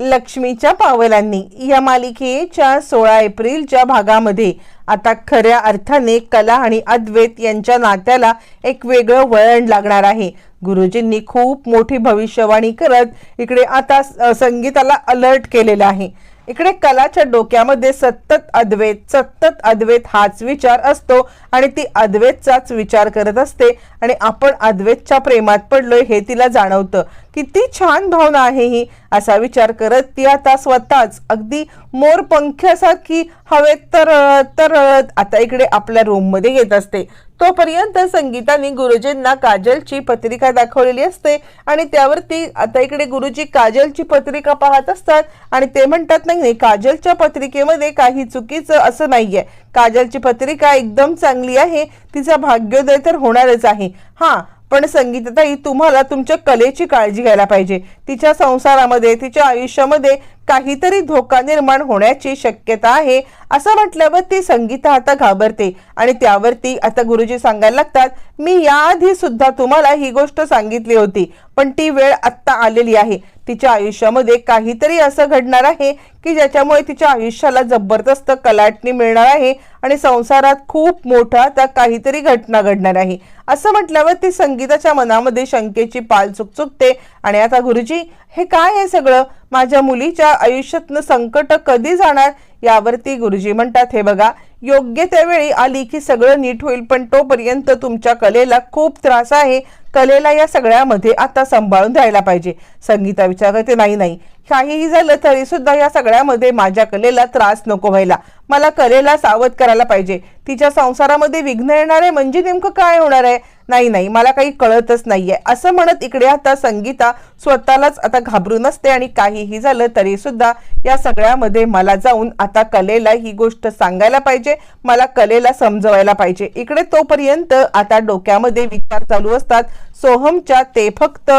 लक्ष्मीच्या पावलांनी. या मालिकेच्या सोळा एप्रिलच्या भागामध्ये आता खऱ्या अर्थाने कला आणि अद्वैत यांच्या नात्याला एक वेगळं वळण लागणार आहे. गुरुजींनी खूप मोठी भविष्यवाणी करत इकडे आता संगीताला अलर्ट केलेलं आहे. इकडे कलाच्या डोक्यामध्ये सतत अद्वैत सतत अद्वैत हाच विचार असतो आणि ती अद्वैतचाच विचार करत असते आणि आपण अद्वैतच्या प्रेमात पडलोय हे तिला जाणवतं. किती छान भावना आहे ही असा विचार करत ती आता स्वतःच अगदी मोर पंख्यासारखी हवेत तर तर आता इकडे आपल्या रूममध्ये येत असते. तोपर्यंत संगीताने गुरुजींना काजलची पत्रिका दाखवलेली असते आणि त्यावरती आता इकडे गुरुजी काजलची पत्रिका पाहत असतात आणि ते म्हणतात नाही नाही काजलच्या पत्रिकेमध्ये काही चुकीचं असं नाहीये. काजलची पत्रिका एकदम चांगली आहे तिचा भाग्योदय तर होणारच आहे. हां पण संगीताताई तुम्हाला तुमच्या कलेची काळजी घ्यायला पाहिजे. तिच्या संसारामध्ये तिच्या आयुष्यामध्ये काहीतरी धोका निर्माण होण्याची शक्यता आहे असं म्हटल्यावर ती संगीता आता घाबरते. आणि त्यावरती आता गुरुजी सांगायला लागतात मी याआधी सुद्धा तुम्हाला ही गोष्ट सांगितली होती पण ती वेळ आत्ता आलेली आहे. तिच्या आयुष्यामध्ये काहीतरी असं घडणार आहे की ज्याच्यामुळे तिच्या आयुष्याला जबरदस्त कलाटणी मिळणार आहे आणि संसारात खूप मोठा त्या काहीतरी घटना घडणार आहे. असं म्हटल्यावर ती संगीताच्या मनामध्ये शंकेची पाल चुकचुकते. आणि आता गुरुजी हे काय आहे सगळं? माझ्या मुलीच्या आयुष्यातनं संकट कधी जाणार यावरती गुरुजी म्हणतात. हे बघा योग्य त्यावेळी आली की सगळं नीट होईल पण तोपर्यंत तुमच्या कलेला खूप त्रास आहे. कलेला या सगळ्यामध्ये आता सांभाळून राहायला पाहिजे. संगीता विचार करते नाही नाही काहीही झालं तरी सुद्धा या सगळ्यामध्ये माझ्या कलेला त्रास नको व्हायला. मला कलेला सावध करायला पाहिजे. तिच्या संसारामध्ये विघ्न येणार आहे म्हणजे नेमकं काय होणार आहे? नाही नाही मला काही कळतच नाहीये. असं म्हणत इकडे आता संगीता स्वतःलाच आता घाबरून असते आणि काहीही झालं तरी सुद्धा या सगळ्यामध्ये मला जाऊन आता कलेला ही गोष्ट सांगायला पाहिजे. मला कलेला समजवायला पाहिजे. इकडे तोपर्यंत आता डोक्यामध्ये विचार चालू असतात. सोहमच्या ते फक्त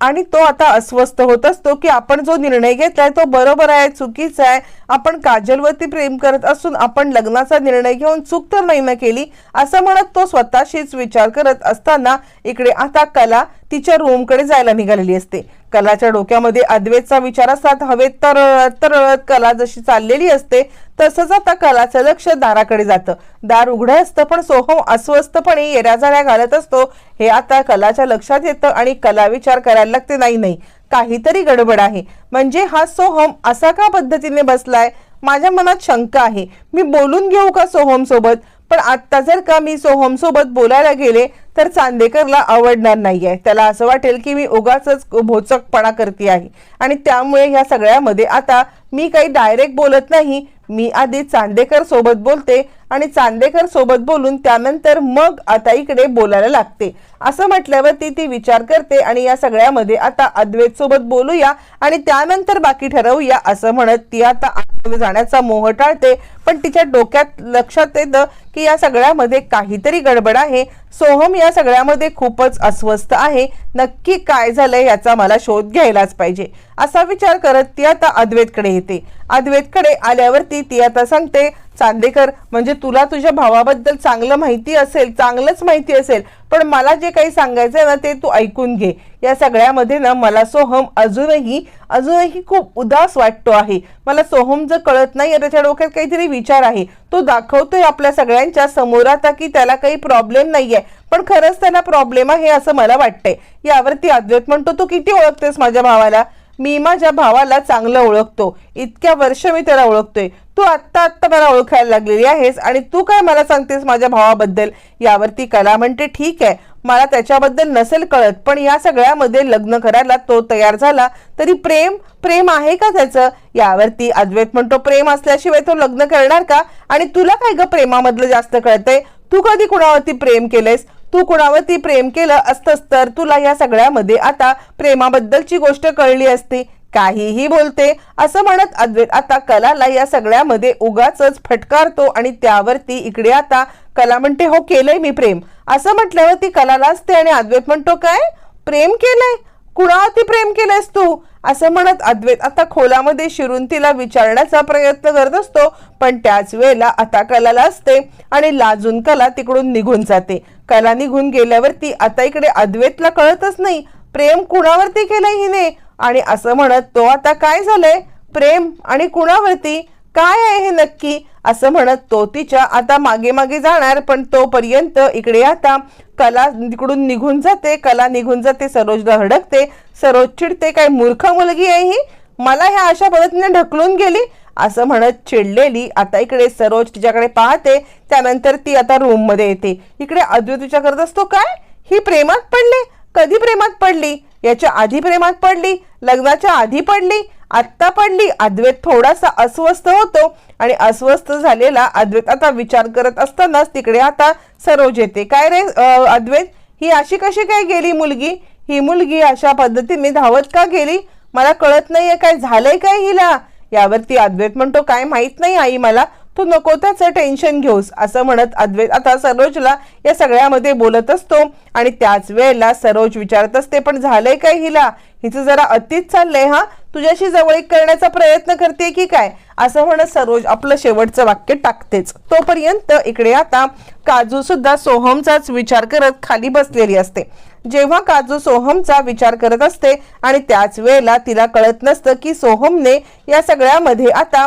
आणि तो आता अस्वस्थ होत असतो की आपण जो निर्णय घेतलाय तो बरोबर आहे चुकीचा आहे. आपण काजलवरती प्रेम करत असून आपण लग्नाचा निर्णय घेऊन चूक तर नाही ना केली असं म्हणत तो स्वतःशीच विचार करत असताना इकडे आता कला तिच्या रूमकडे जायला निघालेली असते. कलाच्या डोक्यामध्ये अद्वैतचा विचार असतात. हवेत तरळत तरळत कला जशी चाललेली असते तसंच आता कलाचं लक्ष दाराकडे जातं. दार उघडं असतं पण सोहम अस्वस्थपणे येऱ्या जाण्या घालत असतो. हे आता कलाच्या लक्षात येतं आणि कला विचार करायला लागते. नाही नाही काहीतरी गडबड आहे. म्हणजे हा सोहम असा का पद्धतीने बसलाय? माझ्या मनात शंका आहे. मी बोलून घेऊ का सोहम सोबत पण आत्ता जर का मी सोहमसोबत बोलायला गेले तर चांदेकरला आवडणार नाही आहे त्याला असं वाटेल की मी उगाच भोचकपणा करते आहे. आणि त्यामुळे ह्या सगळ्यामध्ये आता मी काही डायरेक्ट बोलत नाही. मी आधी चांदेकर सोबत बोलते आणि चांदेकर सोबत बोलून त्यानंतर मग आता इकडे बोलायला लागते. असं म्हटल्यावर ती ती विचार करते आणि या सगळ्यामध्ये आता अद्वैत सोबत बोलूया आणि त्यानंतर बाकी ठरवूया असं म्हणत ती आता जाण्याचा मोह टाळते. पण तिच्या डोक्यात लक्षात येतं की या सगळ्यामध्ये काहीतरी गडबड आहे. सोहम या सगळ्यामध्ये खूपच अस्वस्थ आहे. नक्की काय झालंय याचा मला शोध घ्यायलाच पाहिजे. असा विचार करत ती आता अद्वैतकडे येते. अद्वैतकडे आल्यावरती ती आता सांगते चांदेकर म्हणजे तुला तुझ्या भावाबद्दल चांगलं माहिती असेल चांगलंच माहिती असेल पण मला जे काही सांगायचंय ना ते तू ऐकून घे. या सगळ्यामध्ये ना मला सोहम अजूनही अजूनही खूप उदास वाटतो आहे. मला सोहम जर कळत नाही त्याच्या डोक्यात काहीतरी विचार आहे. तो दाखवतोय आपल्या सगळ्यांच्या समोर आता की त्याला काही प्रॉब्लेम नाहीये. पण खरंच त्याला प्रॉब्लेम आहे असं मला वाटतंय. यावरती अद्वैत म्हणतो तू किती ओळखतेस माझ्या भावाला? मी माझ्या भावाला चांगलं ओळखतो. इतक्या वर्ष मी त्याला ओळखतोय. तू आत्ता आत्ता मला ओळखायला लागलेली आहेस आणि तू काय मला सांगतेस माझ्या भावाबद्दल? यावरती कला म्हणते ठीक आहे. मला त्याच्याबद्दल नसेल कळत पण या सगळ्यामध्ये लग्न करायला तो तयार झाला. तरी प्रेम प्रेम आहे का त्याचं? यावरती अद्वैत म्हणतो प्रेम असल्याशिवाय तो लग्न करणार का? आणि तुला काय ग प्रेमामधलं जास्त कळतंय? तू कधी कुणावरती प्रेम केलंयस? तू कुणावरती प्रेम केलं असतंस तर तुला या सगळ्यामध्ये आता प्रेमाबद्दलची गोष्ट कळली असती. काहीही बोलते असं म्हणत अद्वैत आता कलाला या सगळ्यामध्ये उगाच फटकारतो आणि त्यावरती इकडे आता कला म्हणते हो केलंय मी प्रेम. असं म्हटल्यावर ती कलाला असते आणि अद्वैत म्हणतो काय? प्रेम केलंय? कुणावरती प्रेम केलंयस तू? असं म्हणत अद्वैत आता खोलामध्ये शिरून तिला विचारण्याचा प्रयत्न करत असतो पण त्याच वेळेला आता कलाला असते आणि लाजून कला तिकडून निघून जाते. कला निघून गेल्यावरती आता इकडे अद्वैतला कळतच नाही. प्रेम कुणावरती केलंय हिने? आणि असं म्हणत तो आता काय झालंय? प्रेम आणि कुणावरती? काय आहे हे नक्की? असं म्हणत तो तिच्या आता मागे मागे जाणार पण तोपर्यंत इकडे आता कला तिकडून निघून जाते कला निघून जाते सरोजला हडकते सरोज चिडते काय मूर्ख मुलगी आहे ही? मला ह्या अशा पद्धतीने ढकलून गेली? असं म्हणत चिडलेली आता इकडे सरोज तिच्याकडे पाहते त्यानंतर ती आता रूममध्ये येते. इकडे अद्वैत विचार करत असतो काय? ही प्रेमात पडले? कधी प्रेमात पडली? याच्या आधी प्रेमात पडली? लग्नाच्या आधी पडली? आत्ता पडली? अद्वैत थोडासा अस्वस्थ होतो आणि अस्वस्थ झालेला अद्वैत आता विचार करत असतानाच तिकडे आता सरोज येते. काय रे अद्वैत? ही अशी कशी काय गेली मुलगी? ही मुलगी अशा पद्धतीने धावत का गेली? मला कळत नाहीये काय झालंय काय हिला? यावरती अद्वैत म्हणतो काय माहीत नाही आई मला तू नको त्याचं टेन्शन घेऊस असं म्हणत अद्वैत आता सरोजला या सगळ्यामध्ये बोलत असतो. आणि त्याच वेळेला सरोज विचारत असते पण झालंय काय हिला? हिचं जरा अतीच चाललंय हा. तुझ्याशी जवळीक करण्याचा प्रयत्न करते की काय? असं म्हणत सरोज आपलं शेवटचं वाक्य टाकतेच. तोपर्यंत इकडे आता काजू सुद्धा सोहमचाच विचार करत खाली बसलेली असते. जेव्हा काजू सोहमचा विचार करत असते आणि त्याच वेळेला तिला कळत नसतं की सोहमने या सगळ्यामध्ये आता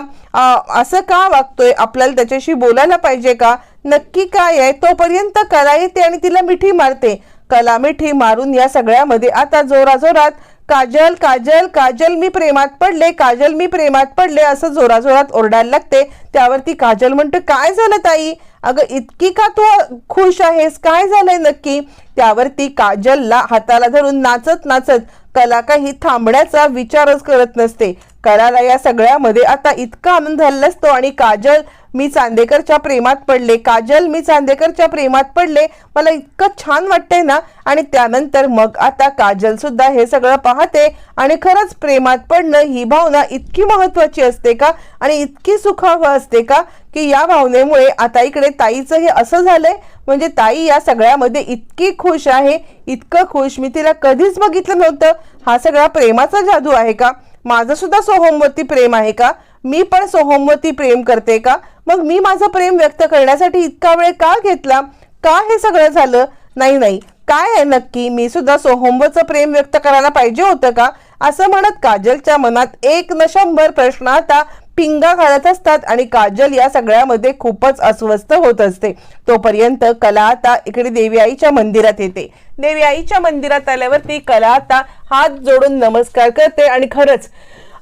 असं का वागतोय? आपल्याला त्याच्याशी बोलायला पाहिजे का? नक्की काय आहे? तोपर्यंत कला येते आणि तिला मिठी मारते. कला मिठी मारून या सगळ्यामध्ये आता जोराजोरात काजल काजल काजल मी प्रेमात पडले काजल मी प्रेमात पडले असं जोराजोरात ओरडायला लागते. त्यावरती काजल म्हणतो काय झालं ताई? अगं इतकी का तू खुश आहेस? काय झालंय नक्की? त्यावरती काजलला हाताला धरून नाचत नाचत कला काही थांबण्याचा विचारच करत नसते. कलाला या सगळ्यामध्ये आता इतका आनंद झालेला असतो आणि काजल मी चांदेकरच्या प्रेमात पडले. काजल मी चांदेकरच्या प्रेमात पडले. मला इतकं छान वाटतंय ना? आणि त्यानंतर मग आता काजल सुद्धा हे सगळं पाहते आणि खरंच प्रेमात पडणं ही भावना इतकी महत्वाची असते का? आणि इतकी सुखावह असते का? की या भावनेमुळे आता इकडे ताईचं हे असं झालंय म्हणजे ताई या सगळ्यामध्ये इतकी खुश आहे इतकं खुश. मी तिला कधीच बघितलं नव्हतं. हा सगळा प्रेमाचा जादू आहे का? माझं सुद्धा सोहमवरती प्रेम आहे का? मी पण सोहमवती प्रेम करते का? मग मी माझं प्रेम व्यक्त करण्यासाठी इतका वेळ का घेतला? का हे सगळं झालं? नाही नाही. काय आहे नक्की? मी सुद्धा सोहमवरचं प्रेम व्यक्त करायला पाहिजे होतं का? असं म्हणत काजलच्या मनात एक न शंभर प्रश्न आता पिंगा घालत असतात आणि काजल या सगळ्यामध्ये खूपच अस्वस्थ होत असते. तोपर्यंत कला आता इकडे देवी आईच्या मंदिरात येते. देवी आईच्या मंदिरात आल्यावरती कला आता हात जोडून नमस्कार करते आणि खरंच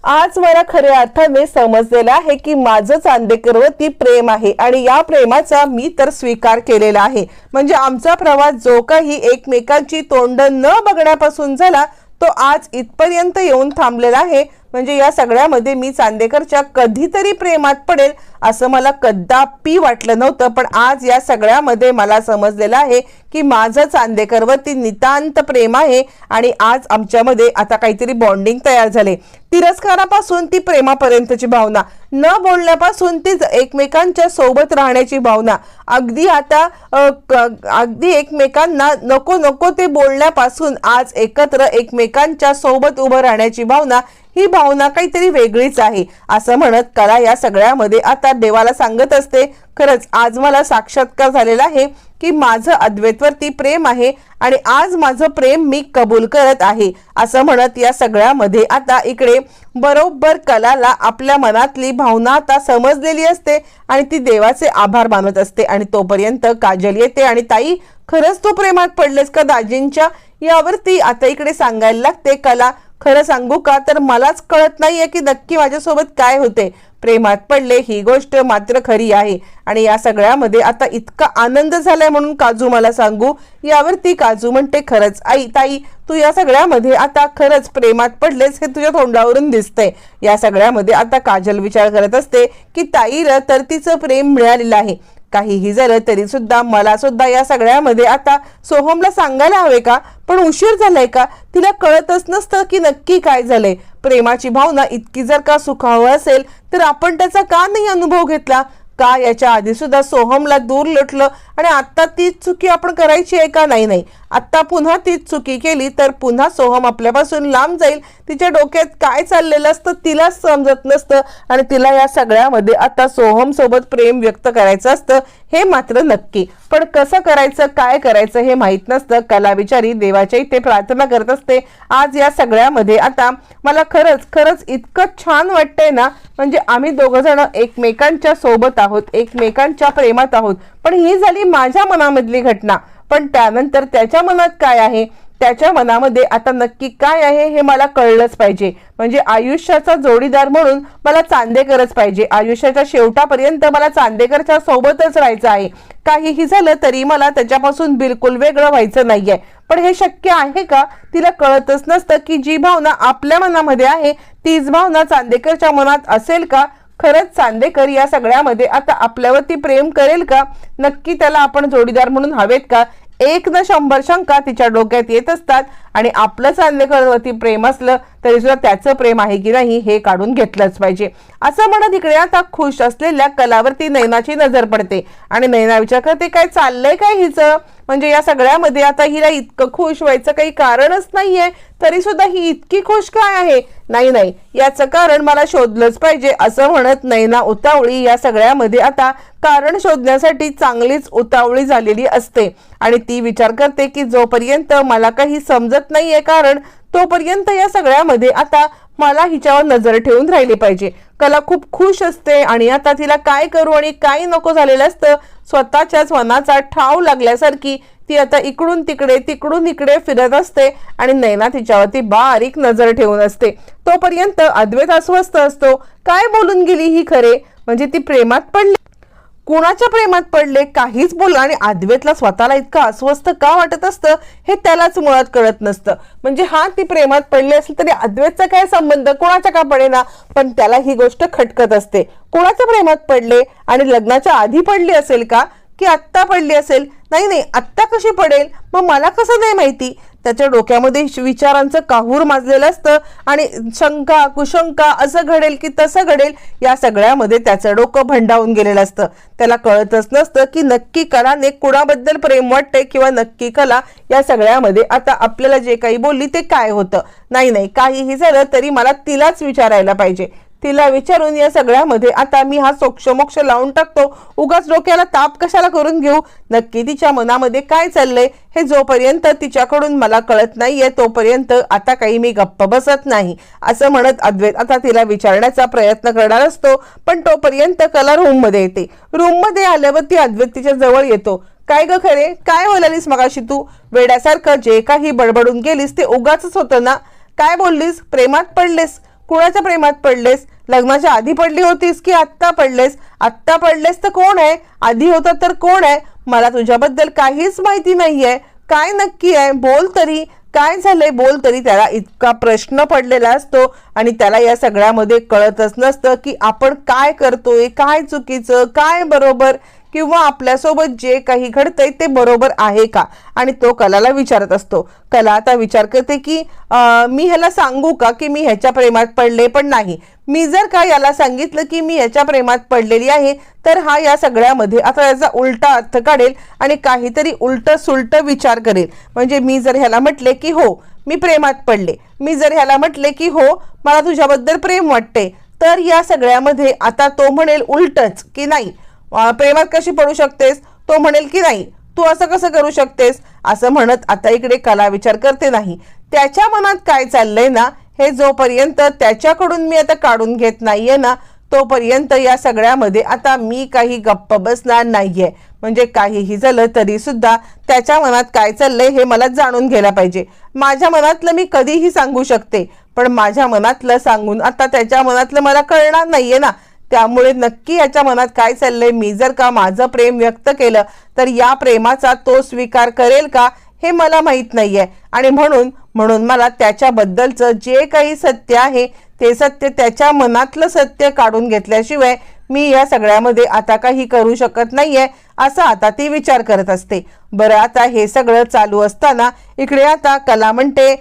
आज मला खऱ्या अर्थाने समजलेलं आहे की माझं चांदेकरवरती प्रेम आहे आणि या प्रेमाचा मी तर स्वीकार केलेला आहे. म्हणजे आमचा प्रवास जो काही एकमेकांची तोंड न बघण्यापासून झाला तो आज इथपर्यंत येऊन थांबलेला आहे. म्हणजे या सगळ्यामध्ये मी चांदेकरच्या कधीतरी प्रेमात पडेल असं मला कदापि वाटलं नव्हतं. पण आज या सगळ्यामध्ये मला समजलेलं आहे की माझं चांदेकरवरती नितांत प्रेम आहे आणि आज आमच्यामध्ये आता काहीतरी बॉन्डिंग तयार झाले. तिरस्कारापासून ती प्रेमापर्यंतची भावना न बोलण्यापासून ती एकमेकांच्या सोबत राहण्याची भावना. अगदी आता क- अगदी एकमेकांना नको नको ते बोलण्यापासून आज एकत्र एकमेकांच्या सोबत उभं राहण्याची भावना ही भावना काहीतरी वेगळीच आहे. असं म्हणत कला या सगळ्यामध्ये आता देवाला सांगत असते खरंच आज मला साक्षात्कार झालेला आहे की माझं अद्वैतवरती प्रेम आहे आणि आज माझं प्रेम मी कबूल करत आहे. असं म्हणत या सगळ्यामध्ये आता इकडे बरोबर कलाला आपल्या मनातली भावना आता समजलेली असते आणि ती देवाचे आभार मानत असते आणि तोपर्यंत काजल येते आणि ताई खरंच तू प्रेमात पडलेस का दाजींच्या? यावरती आता इकडे सांगायला लागते कला. खरं सांगू का? तर मलाच कळत नाहीये की नक्की माझ्यासोबत काय होते. प्रेमात पडले ही गोष्ट मात्र खरी आहे. आणि या सगळ्यामध्ये आता इतका आनंद झालाय म्हणून काजू मला सांगू. यावर ती काजू म्हणते खरंच आई ताई तू या सगळ्यामध्ये आता खरंच प्रेमात पडलेस हे तुझ्या तोंडावरून दिसतंय. या सगळ्यामध्ये आता काजल विचार करत असते की ताईला तर तिचं प्रेम मिळालेलं आहे. काहीही झालं तरी सुद्धा मला सुद्धा या सगळ्यामध्ये आता सोहमला सांगायला हवे का? पण उशीर झालाय का? तिला कळतच नसतं की नक्की काय झालंय. प्रेमाची भावना इतकी जर का सुखावं असेल तर आपण त्याचा का नाही अनुभव घेतला? का याच्या आधी सुद्धा सोहमला दूर लुटलं? आणि आता ती चुकी आपण करायची आहे का? नाही नाही. आत्ता पुन्हा तीच चुकी केली तर पुन्हा सोहम आपल्यापासून लांब जाईल. तिच्या डोक्यात काय चाललेलं असतं तिलाच समजत नसतं आणि तिला या सगळ्यामध्ये आता सोहम सोबत प्रेम व्यक्त करायचं असतं हे मात्र नक्की. पण कसं करायचं काय करायचं हे माहीत नसतं. कला विचारी देवाच्या इथे प्रार्थना करत असते. आज या सगळ्यामध्ये आता मला खरंच खरंच इतकं छान वाटतंय ना म्हणजे आम्ही दोघं जण एकमेकांच्या सोबत आहोत एकमेकांच्या प्रेमात आहोत. पण ही झाली माझ्या मनामधली घटना. पण त्यानंतर त्याच्या मनात काय आहे? त्याच्या मनामध्ये आता नक्की काय आहे हे मला कळलंच पाहिजे. म्हणजे आयुष्याचा जोडीदार म्हणून मला चांदेकरच पाहिजे. आयुष्याच्या शेवटापर्यंत मला चांदेकरच्या सोबतच राहायचं आहे. काहीही झालं तरी मला त्याच्यापासून बिलकुल वेगळं व्हायचं नाहीये. पण हे शक्य आहे का? तिला कळतच नसतं की जी भावना आपल्या मनामध्ये आहे तीच भावना चांदेकरच्या मनात असेल का? खरंच चांदेकर या सगळ्यामध्ये आता आपल्यावरती प्रेम करेल का? नक्की त्याला आपण जोडीदार म्हणून हवेत का? एक न शंभर शंका तिच्या डोक्यात येत असतात आणि आपलं चांदेकरवरती प्रेम असलं तरी सुद्धा त्याचं प्रेम आहे की नाही हे काढून घेतलंच पाहिजे. असं म्हणत इकडे आता खुश असलेल्या कलावरती नैनाची नजर पडते. आणि नैना विचार करते काय चाललंय काय हिचं? म्हणजे या सगळ्यामध्ये आता हिला इतकं खुश व्हायचं काही कारणच नाहीये तरी सुद्धा ही इतकी खुश काय आहे? नाही नाही. याचं कारण मला शोधलंच पाहिजे असं म्हणत नैना उतावळी या सगळ्यामध्ये आता कारण शोधण्यासाठी चांगलीच उतावळी झालेली असते. आणि ती विचार करते की जोपर्यंत मला काही समजत नाहीये कारण तोपर्यंत या सगळ्यामध्ये आता मला हिच्यावर नजर ठेवून राहिली पाहिजे. कला खूप खुश असते आणि आता तिला काय करू आणि काय नको झालेलं असतं स्वतःच्याच मनाचा ठाव लागल्यासारखी ती आता इकडून तिकडे तिकडून इकडे फिरत असते आणि नैना तिच्यावरती बारीक नजर ठेवून असते. तोपर्यंत अद्वैत अस्वस्थ असतो. काय बोलून गेली ही खरे? म्हणजे ती प्रेमात पडली. कुणाच्या प्रेमात पडले काहीच बोल आणि अद्वैतला स्वतःला इतकं अस्वस्थ का वाटत असतं हे त्यालाच मुळात कळत नसतं. म्हणजे हा ती प्रेमात पडली असेल तरी अद्वैतचा काय संबंध? कोणाच्या का पडेना? पण त्याला ही गोष्ट खटकत असते. कोणाच्या प्रेमात पडले आणि लग्नाच्या आधी पडली असेल का? की आत्ता पडली असेल? नाही नाही आत्ता कशी पडेल? मग मला कसं नाही माहिती? त्याच्या डोक्यामध्ये विचारांचं काहूर माजलेलं असतं आणि शंका कुशंका असं घडेल की तसं घडेल या सगळ्यामध्ये त्याचं डोकं भंडावून गेलेलं असतं. त्याला कळतच नसतं की नक्की कलाने कुणाबद्दल प्रेम वाटते किंवा नक्की कला या सगळ्यामध्ये आता आपल्याला जे काही बोलली ते काय होतं? नाही नाही काहीही झालं तरी मला तिलाच विचारायला पाहिजे. तिला विचारून या सगळ्यामध्ये आता मी हा सोक्षमोक्ष लावून टाकतो. उगाच डोक्याला ताप कशाला करून घेऊ? नक्की तिच्या मनामध्ये काय चाललंय? हे जोपर्यंत तिच्याकडून मला कळत नाहीये तोपर्यंत आता काही मी गप्प बसत नाही असं म्हणत अद्वैत आता तिला विचारण्याचा प्रयत्न करणार असतो. पण तोपर्यंत कला रूममध्ये येते. रूममध्ये आल्यावर ती अद्वैत तिच्या जवळ येतो. काय ग खरे? काय बोलालीस मगाशी तू? वेड्यासारखं जे काही बडबडून गेलीस ते उगाच होतं ना? काय बोललीस? प्रेमात पडलेस. कुणाच्या प्रेमात पडलेस? लग्नाच्या आधी पडली होतीस की आत्ता पडलेस? आत्ता पडलेस तर कोण आहे? आधी होता तर कोण आहे? मला तुझ्याबद्दल काहीच माहिती नाही आहे काय नक्की आहे? बोल तरी. काय झालंय? बोल तरी. त्याला इतका प्रश्न पडलेला असतो आणि त्याला या सगळ्यामध्ये कळतच नसतं की आपण काय करतोय? काय चुकीचं? काय बरोबर? किंवा आपल्यासोबत जे काही घडतंय ते बरोबर आहे का? आणि तो कलाला विचारत असतो. कला आता विचार करते की मी ह्याला सांगू का की मी ह्याच्या प्रेमात पडले पण नाही? मी जर का याला सांगितलं की मी ह्याच्या प्रेमात पडलेली आहे तर हा या सगळ्यामध्ये आता याचा उलटा अर्थ काढेल आणि काहीतरी उलट सुलट विचार करेल. म्हणजे मी जर ह्याला म्हटले की हो मी प्रेमात पडले. मी जर ह्याला म्हटले की हो मला तुझ्याबद्दल प्रेम वाटते तर या सगळ्यामध्ये आता तो म्हणेल उलटच की नाही. प्रेमात कशी पडू शकतेस? तो म्हणेल की नाही. तू असं कसं करू शकतेस? असं म्हणत आता इकडे कला विचार करते नाही. त्याच्या मनात काय चाललंय ना हे जोपर्यंत त्याच्याकडून मी आता काढून घेत नाहीये ना तोपर्यंत या सगळ्यामध्ये आता मी काही गप्प बसणार नाहीये. म्हणजे काहीही झालं तरी सुद्धा त्याच्या मनात काय चाललंय हे मला जाणून घ्यायला पाहिजे. माझ्या मनातलं मी कधीही सांगू शकते. पण माझ्या मनातलं सांगून आता त्याच्या मनातलं मला कळणार नाहीये ना. त्यामुळे नक्की याच्या मनात काय चाललंय? मी जर का माझं प्रेम व्यक्त केलं तर या प्रेमाचा तो स्वीकार करेल का? हे मला माहीत नाहीये. आणि म्हणून म्हणून मला त्याच्याबद्दलचं जे काही सत्य आहे ते सत्य त्याच्या मनातलं सत्य काढून घेतल्याशिवाय मी या सगळ्यामध्ये आता काही करू शकत नाहीये असं आता ती विचार करत असते. बरं आता हे सगळं चालू असताना इकडे आता कला म्हणते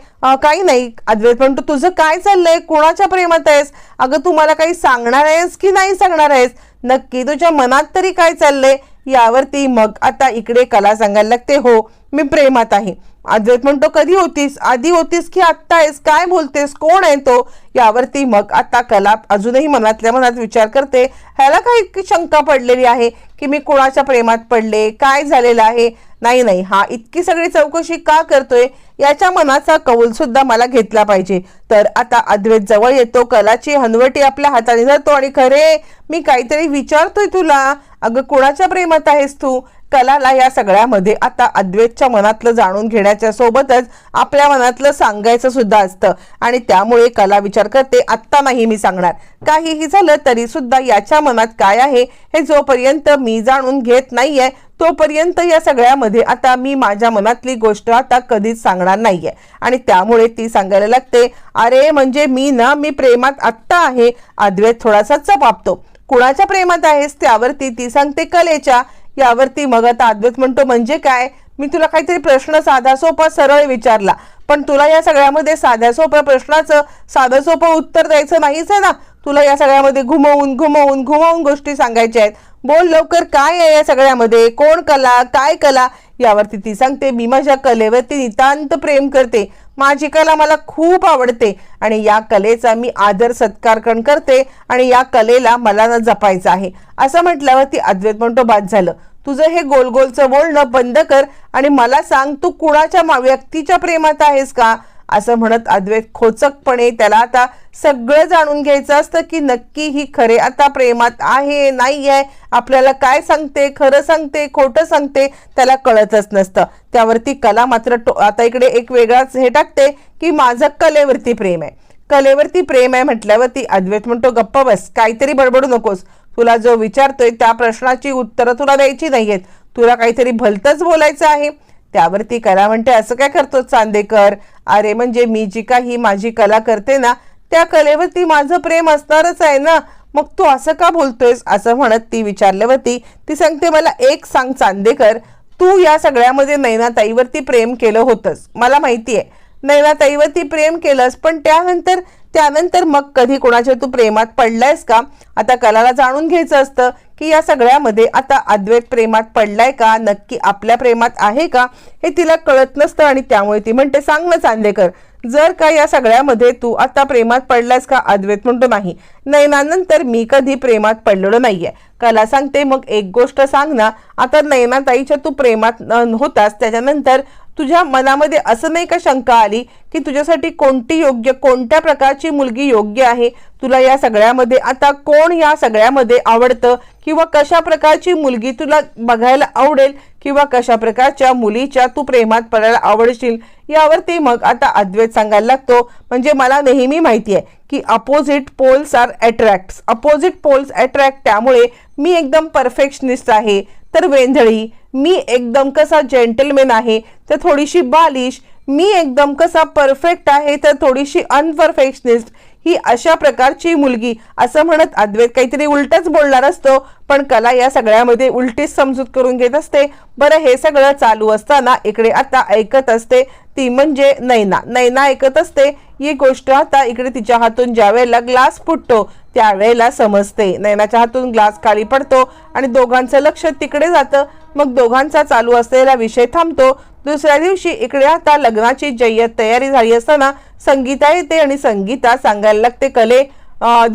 काही नाही अद्वैत म्हणतो तुझं काय चाललंय? कोणाच्या प्रेमात आहेस? अगं तू मला काही सांगणार आहेस की नाही सांगणार आहेस? नक्की तुझ्या मनात तरी काय चाललंय? यावरती मग आता इकडे कला सांगायला लागते हो. मी प्रेमात आहे. अद्वैत म्हणतो कधी होतीस? आधी होतीस की आत्ता आहेस? काय बोलतेस? कोण आहे तो? यावरती मग आता कला अजूनही मनातल्या मनात विचार करते. ह्याला काही शंका पडलेली आहे की मी कोणाच्या प्रेमात पडले? काय झालेलं आहे? नाही नाही. हा इतकी सगळी चौकशी का करतोय? याच्या मनाचा कौल सुद्धा मला घेतला पाहिजे. तर आता अद्वैत जवळ येतो. कलाची हनवटी आपल्या हाताने जातो आणि खरे मी काहीतरी विचारतोय तुला. अगं कोणाच्या प्रेमात आहेस तू? कलाला या सगळ्यामध्ये आता अद्वैतच्या मनातलं जाणून घेण्याच्या सोबतच आपल्या मनातलं सांगायचं सुद्धा असतं. आणि त्यामुळे कला विचार करते आत्ता नाही मी सांगणार. काहीही झालं तरी सुद्धा याच्या मनात काय आहे हे जोपर्यंत मी जाणून घेत नाहीये तोपर्यंत या सगळ्यामध्ये आता मी माझ्या मनातली गोष्ट आता कधीच सांगणार नाहीये. आणि त्यामुळे ती सांगायला लागते अरे म्हणजे मी ना मी प्रेमात आत्ता आहे. अद्वैत थोडासा चपापतो. कुणाच्या प्रेमात आहेस? त्यावरती ती सांगते कलेच्या. यावरती मग आता अद्वैत म्हणतो म्हणजे काय? मी तुला काहीतरी प्रश्न साधा सोपा सरळ विचारला. पण तुला या सगळ्यामध्ये साध्या सोप्या प्रश्नाचं साधं सोपं उत्तर द्यायचं नाहीच आहे ना? तुला या सगळ्यामध्ये घुमवून घुमवून घुमवून गोष्टी सांगायच्या आहेत. बोल लवकर काय आहे या सगळ्यामध्ये? कोण कला? काय कला? यावरती ती सांगते मी माझ्या कलेवरती नितांत प्रेम करते. माझी कला मला खूप आवडते आणि या कलेचा मी आदर सत्कार कण करते आणि या कलेला मला ना जपायचं आहे. असं म्हटल्यावरती अद्वैत म्हणतो बाद झालं. तुझं हे गोल गोलचं बोलणं बंद कर आणि मला सांग तू कुणाच्या व्यक्तीच्या प्रेमात आहेस का? असं म्हणत अद्वैत खोचकपणे त्याला आता सगळं जाणून घ्यायचं असतं की नक्की ही खरे आता प्रेमात आहे नाही आहे आपल्याला काय सांगते खरं सांगते खोटं सांगते त्याला कळतच नसतं. त्यावरती कला मात्र टो- आता इकडे एक वेगळाच हे टाकते की माझं कलेवरती प्रेम आहे. कलेवरती प्रेम आहे म्हटल्यावरती अद्वैत म्हणतो गप्प बस काहीतरी बडबडू नकोस. तुला जो विचारतोय त्या प्रश्नाची उत्तरं तुला द्यायची नाहीयेत. तुला काहीतरी भलतंच बोलायचं आहे. त्यावरती कला म्हणते असं काय करतो चांदेकर? अरे म्हणजे मी जी काही माझी कला करते ना त्या कलेवरती माझं प्रेम असणारच आहे ना. मग तू असं का बोलतोयस? असं म्हणत ती विचारल्यावरती ती सांगते मला एक सांग चांदेकर तू या सगळ्यामध्ये नैनाताईवरती प्रेम केलं होतंस. मला माहिती आहे नैनाताईवरती प्रेम केलंस पण त्यानंतर त्यानंतर मग कधी कोणाच्या तू प्रेमात पडलायस का? आता कलाला जाणून घ्यायचं असतं की या सगळ्यामध्ये आता अद्वैत प्रेमात पडलाय का? नक्की आपल्या प्रेमात आहे का? हे तिला कळत नसतं आणि त्यामुळे ती म्हणते सांग ना चांदेकर जर का या सगळ्यामध्ये तू आता प्रेमात पडलायस का अद्वैत? म्हणतो नाही. नयनानंतर मी कधी प्रेमात पडलेलो नाहीये. कला सांगते मग एक गोष्ट सांग ना आता नयनाताईच्या तू प्रेमात होतास त्याच्यानंतर तुझ्या मनामध्ये असं नाही का शंका आली की तुझ्यासाठी कोणती योग्य कोणत्या प्रकारची मुलगी योग्य आहे? तुला या सगळ्यामध्ये आता कोण या सगळ्यामध्ये आवडतं? किंवा कशा प्रकारची मुलगी तुला बघायला आवडेल? किंवा कशा प्रकारच्या मुलीच्या तू प्रेमात पडायला आवडशील? यावरती मग आता अद्वैत सांगायला लागतो. म्हणजे मला नेहमी माहिती आहे की opposite poles are attracts opposite poles attract त्यामुळे मी एकदम परफेक्शनिस्ट आहे. तर वेंधळी मी एकदम कसा जेंटलमेन आहे तर थोडीशी बालिश मी एकदम कसा परफेक्ट आहे तर थोडीशी अनपरफेक्शनिस्ट ही अशा प्रकारची मुलगी. असं म्हणत अद्वैत काहीतरी उलटच बोलणार असतो पण कला या सगळ्यामध्ये उलटीच समजूत करून घेत असते. बरं हे सगळं चालू असताना इकडे आता ऐकत असते ती म्हणजे नैना. नैना ऐकत असते ही गोष्ट आता इकडे तिच्या हातून ज्या वेळेला ग्लास फुटतो त्यावेळेला समजते. नैनाच्या हातून ग्लास खाली पडतो आणि दोघांचं लक्ष तिकडे जातं. मग दोघांचा चालू असलेला विषय थांबतो. दुसऱ्या दिवशी इकडे आता लग्नाची जय्यत तयारी झाली असताना संगीता येते आणि संगीता सांगायला लागते कले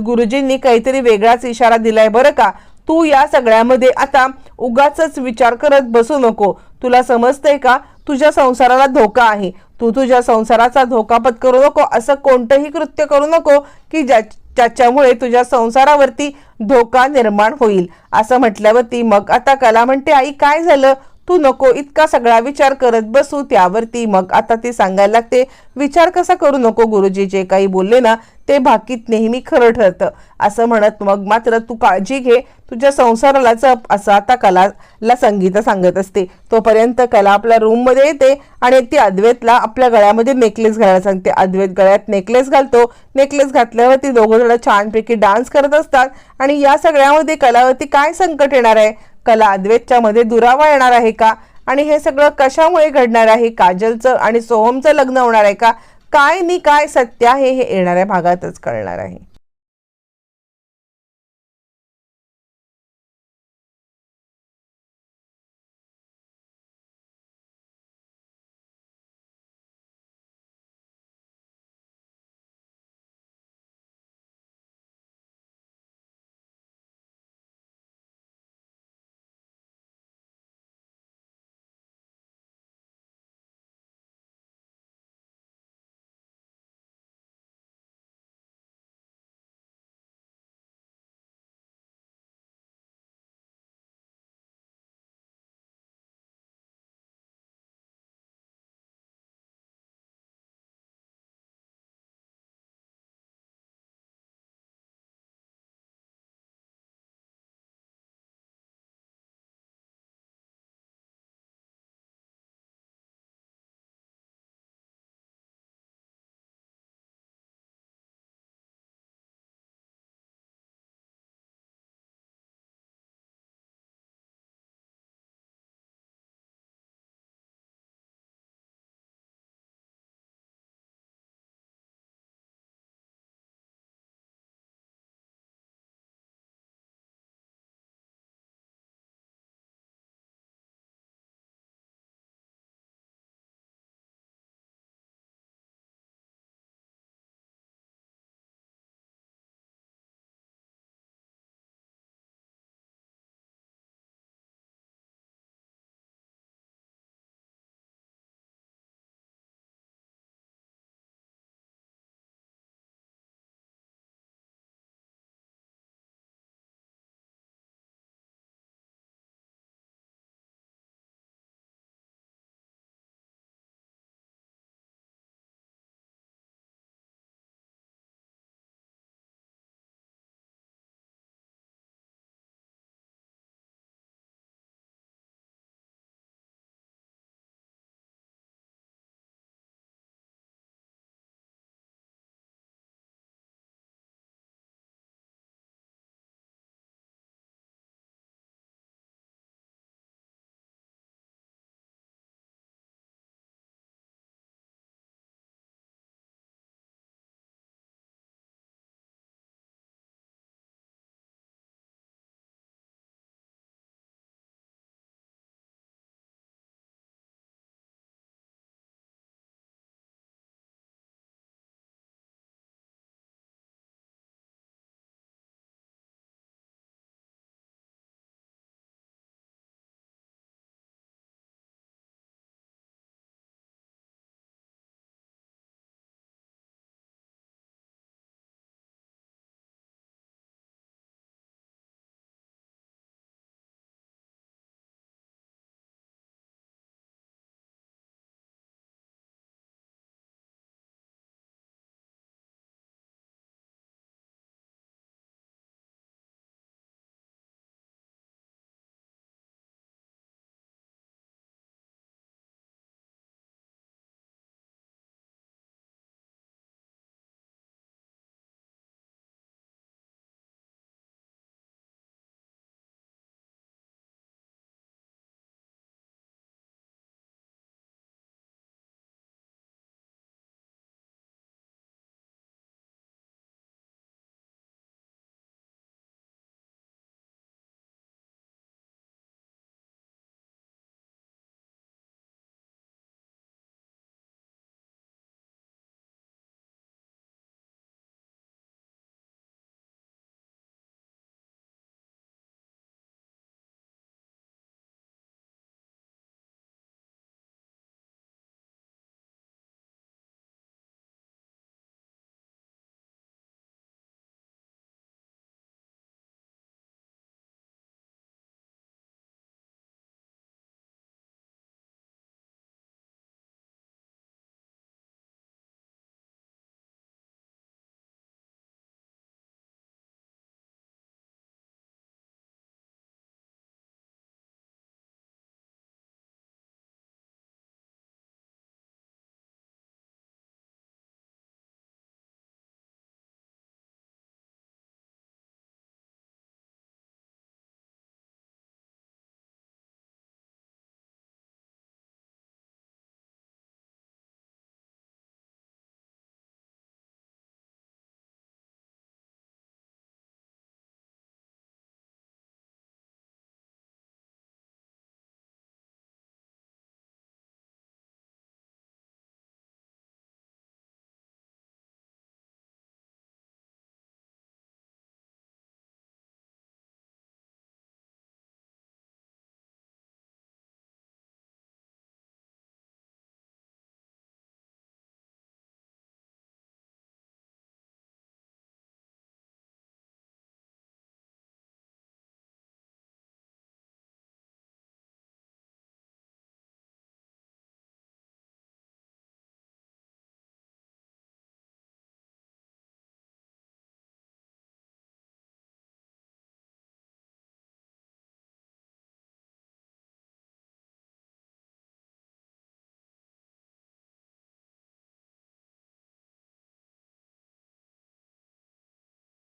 गुरुजींनी काहीतरी वेगळाच इशारा दिलाय बरं का? तू या सगळ्यामध्ये आता उगाच विचार करत बसू नको. तुला समजतंय का? तुझ्या संसाराला धोका आहे. तू तुझ्या संसाराचा धोका पत्करू नको. असं कोणतंही कृत्य करू नको की ज्या त्याच्यामुळे तुझ्या संसारावरती धोका निर्माण होईल. असं म्हटल्यावरती मग आता कला म्हणते आई काय झालं? तू नको इतका सगळा विचार करत बसू त्यावरती. मग आता ते सांगायला लागते विचार कसा करू नको गुरुजी जे काही बोलले ना ते भाकीत नेहमी खरं ठरतं. असं म्हणत मग मात्र तू काळजी घे तुझ्या संसाराला जप असं आता कलाला संगीता सांगत असते. तोपर्यंत कला आपल्या रूममध्ये येते आणि ती अद्वैतला आपल्या गळ्यामध्ये नेकलेस घालायला सांगते. अद्वैत गळ्यात नेकलेस घालतो नेकलेस घातल्यावर ती दोघं जण छानपैकी डान्स करत असतात आणि या सगळ्यामध्ये कलावरती काय संकट येणार आहे? कला अद्वेतच्यामध्ये दुरावा येणार आहे का? आणि हे सगळं कशामुळे घडणार आहे? काजलचं आणि सोहमचं लग्न होणार आहे का? काय नि काय सत्य आहे हे येणाऱ्या भागातच कळणार आहे.